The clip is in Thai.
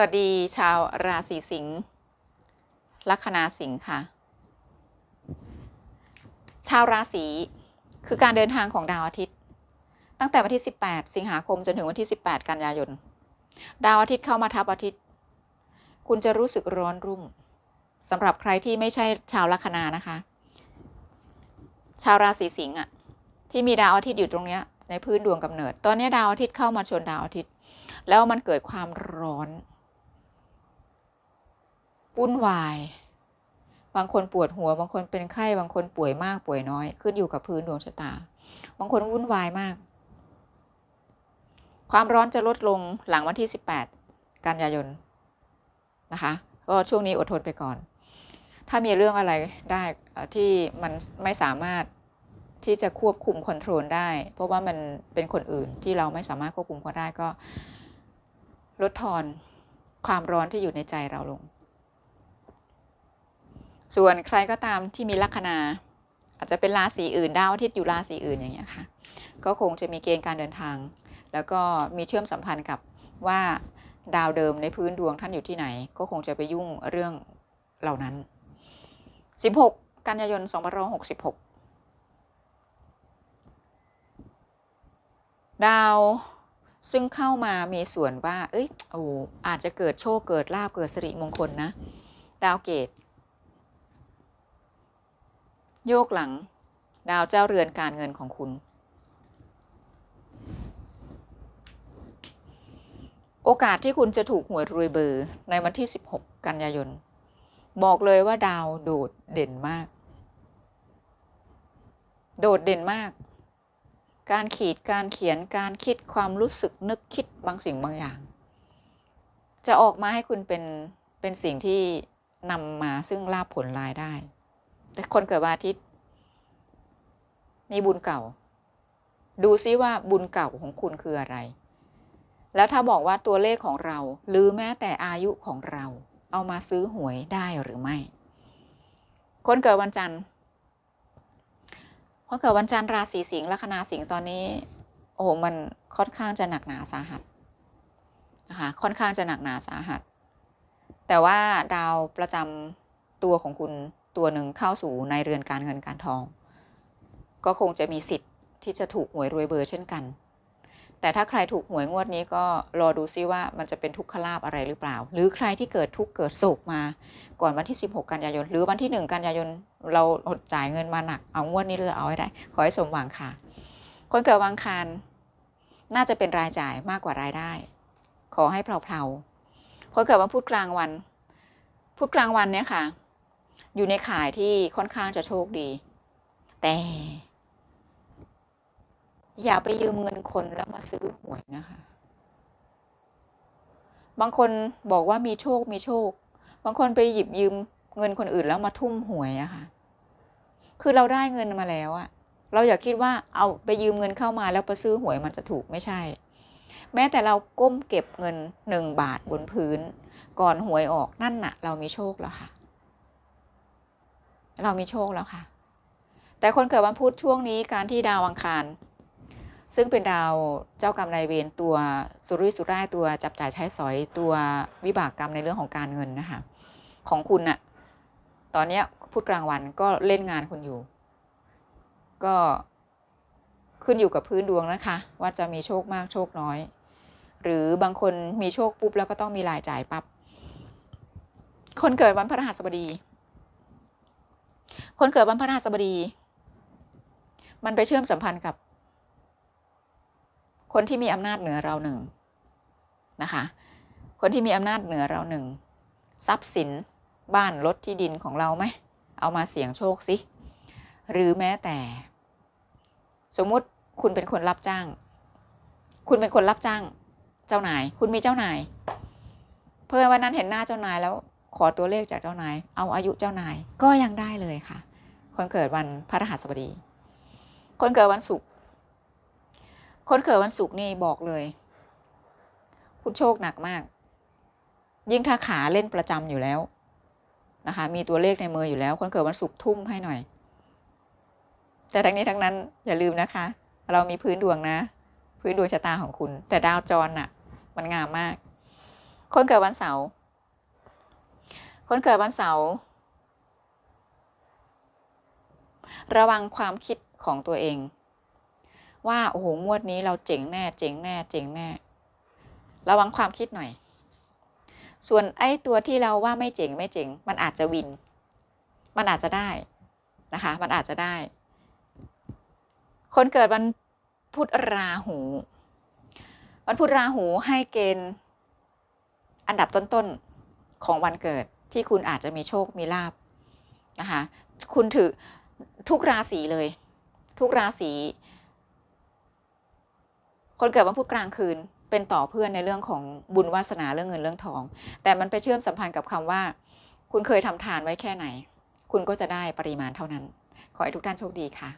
สวัสดีชาวราศีสิงห์ลัคนาสิงห์ค่ะ ชาวราศีคือการเดินทางของดาวอาทิตย์ ตั้งแต่วันที่ 18 สิงหาคมจนถึงวันที่ 18 กันยายน ดาวอาทิตย์เข้ามาทับอาทิตย์ คุณจะรู้สึกร้อนรุ่มสำหรับใครที่ไม่ใช่ชาวลัคนานะคะ ชาวราศีสิงห์อะที่มีดาวอาทิตย์อยู่ตรงเนี้ยในพื้นดวงกำเนิด ตอนนี้ดาวอาทิตย์เข้ามาชนดาวอาทิตย์ แล้วมันเกิดความร้อน วุ่นวาย บางคนปวดหัว บางคนเป็นไข้ บางคนป่วยมากป่วยน้อย ขึ้นอยู่กับพื้นดวงชะตา บางคนวุ่นวายมาก ความร้อนจะลดลงหลังวันที่ 18 กันยายนนะคะ ก็ช่วงนี้อดทนไปก่อน ถ้ามีเรื่องอะไรได้ที่มันไม่สามารถที่จะควบคุมคอนโทรลได้ เพราะว่ามันเป็นคนอื่นที่เราไม่สามารถควบคุมเขาได้ก็ ลดทอนความร้อนที่อยู่ในใจเราลง ส่วนใครก็ตามที่มีลัคนา อาจจะเป็นราศีอื่นดาวอาทิตย์อยู่ราศีอื่นอย่างเงี้ยค่ะ ก็คงจะมีเกณฑ์การเดินทาง แล้วก็มีเชื่อมสัมพันธ์กับว่าดาวเดิมในพื้นดวงท่านอยู่ที่ไหน ก็คงจะไปยุ่งเรื่องเหล่านั้น 16 กันยายน2566 ดาวซึ่งเข้ามามีส่วนว่า เอ้ย โอ้อาจจะเกิดโชค เกิดลาบเกิดสิริมงคลนะ ดาวเกต โยกหลัง ดาวเจ้าเรือนการเงินของคุณ โอกาสที่คุณจะถูกหวยรวยเบอร์ในวันที่ 16 กันยายน บอกเลยว่าดาวโดดเด่นมาก โดดเด่นมาก การขีดการเขียนการคิดความรู้สึกนึกคิดบางสิ่งบางอย่าง จะออกมาให้คุณเป็นเป็นสิ่งที่นำมาซึ่งลาภผลรายได้ แต่คนเกิดวันอาทิตย์ มีบุญเก่า ดูซิว่าบุญเก่าของคุณคืออะไร แล้วถ้าบอกว่าตัวเลขของเรา หรือแม้แต่อายุของเรา เอามาซื้อหวยได้หรือไม่ คนเกิดวันจันทร์คนเกิดวันจันทร์ราศีสิงห์ลัคนาสิงห์ตอนนี้ โอ้โหมันค่อนข้างจะหนักหนาสาหัสนะคะค่อนข้างจะหนักหนาสาหัส แต่ว่าดาวประจำตัวของคุณ ตัวหนึ่งเข้าสู่ในเรือนการเงินการทอง ก็คงจะมีสิทธิ์ที่จะถูกหวยรวยเบอร์เช่นกัน แต่ถ้าใครถูกหวยงวดนี้ก็รอดูซิว่ามันจะเป็นทุกขลาบอะไรหรือเปล่า หรือใครที่เกิดทุกเกิดโศกมาก่อนวันที่ 16 กันยายน หรือวันที่ 1 กันยายนเราอดจ่ายเงินมาหนักเอางวดนี้เราเอาให้ได้ ขอให้สมหวังค่ะ คนเกิดวังคารน่าจะเป็นรายจ่ายมากกว่ารายได้ ขอให้เพลาๆคนเกิดวันพุธกลางวันพุธกลางวันเนี่ยค่ะ อยู่ในข่ายที่ค่อนข้างจะโชคดี แต่ อย่าไปยืมเงินคนแล้วมาซื้อหวยนะคะ บางคนบอกว่ามีโชคมีโชค บางคนไปหยิบยืมเงินคนอื่นแล้วมาทุ่มหวยอะค่ะ คือเราได้เงินมาแล้วอะเราอย่าคิดว่าเอาไปยืมเงินเข้ามาแล้วไปซื้อหวยมันจะถูกไม่ใช่ แม้แต่เราก้มเก็บเงินหนึ่งบาทบนพื้น ก่อนหวยออกนั่นน่ะ เรามีโชคแล้วค่ะ เรามีโชคแล้วค่ะ แต่คนเกิดวันพุธช่วงนี้การที่ดาวอังคาร ซึ่งเป็นดาวเจ้ากรรมนายเวรตัวสุรุ่ยสุร่ายตัวจับจ่ายใช้สอยตัววิบากกรรมในเรื่องของการเงินนะคะของคุณน่ะตอนนี้พุธกลางวันก็เล่นงานคุณอยู่ ก็ขึ้นอยู่กับพื้นดวงนะคะ ว่าจะมีโชคมากโชคน้อย หรือบางคนมีโชคปุ๊บแล้วก็ต้องมีรายจ่ายปับ๊บคนเกิดวันพฤหัสบดี คนเกิดวันพฤหัสบดี มันไปเชื่อมสัมพันธ์กับ คนที่มีอำนาจเหนือเราหนึ่งนะคะ คนที่มีอำนาจเหนือเราหนึ่งทรัพย์สินบ้านรถที่ดินของเราไหม เอามาเสี่ยงโชคสิ หรือแม้แต่ สมมุติคุณเป็นคนรับจ้าง คุณเป็นคนรับจ้าง เจ้านาย คุณมีเจ้านาย เพื่อวันนั้นเห็นหน้าเจ้านายแล้วขอตัวเลขจากเจ้านาย เอาอายุเจ้านายก็ยังได้เลยค่ะ คนเกิดวันพฤหัสบดี คนเกิดวันศุกร์คนเกิดวันศุกร์นี่บอกเลย คุณโชคหนักมาก ยิ่งถ้าขาเล่นประจำอยู่แล้วนะคะ มีตัวเลขในมืออยู่แล้ว คนเกิดวันศุกร์ทุ่มให้หน่อย แต่ทั้งนี้ทั้งนั้นอย่าลืมนะคะ เรามีพื้นดวงนะ พื้นดวงชะตาของคุณ แต่ดาวจรน่ะ มันงามมาก คนเกิดวันเสาร์คนเกิดวันเสาร์ ระวังความคิดของตัวเอง ว่าโอ้โหงวดนี้เราเจ๋งแน่เจ๋งแน่เจ๋งแน่ ระวังความคิดหน่อย ส่วนไอ้ตัวที่เราว่าไม่เจ๋งไม่เจ๋ง มันอาจจะวิน มันอาจจะได้นะคะ มันอาจจะได้ คนเกิดวันพุธราหู วันพุธราหูให้เกณฑ์อันดับต้นๆของวันเกิดที่คุณอาจจะมีโชคมีลาบนะคะ คุณถือ ทุกราศีเลย ทุกราศีคนเกิดวันพุธกลางคืนเป็นต่อเพื่อนในเรื่องของบุญวาสนาเรื่องเงินเรื่องทอง แต่มันไปเชื่อมสัมพันธ์กับคำว่า คุณเคยทำทานไว้แค่ไหน คุณก็จะได้ปริมาณเท่านั้น ขอให้ทุกท่านโชคดีค่ะ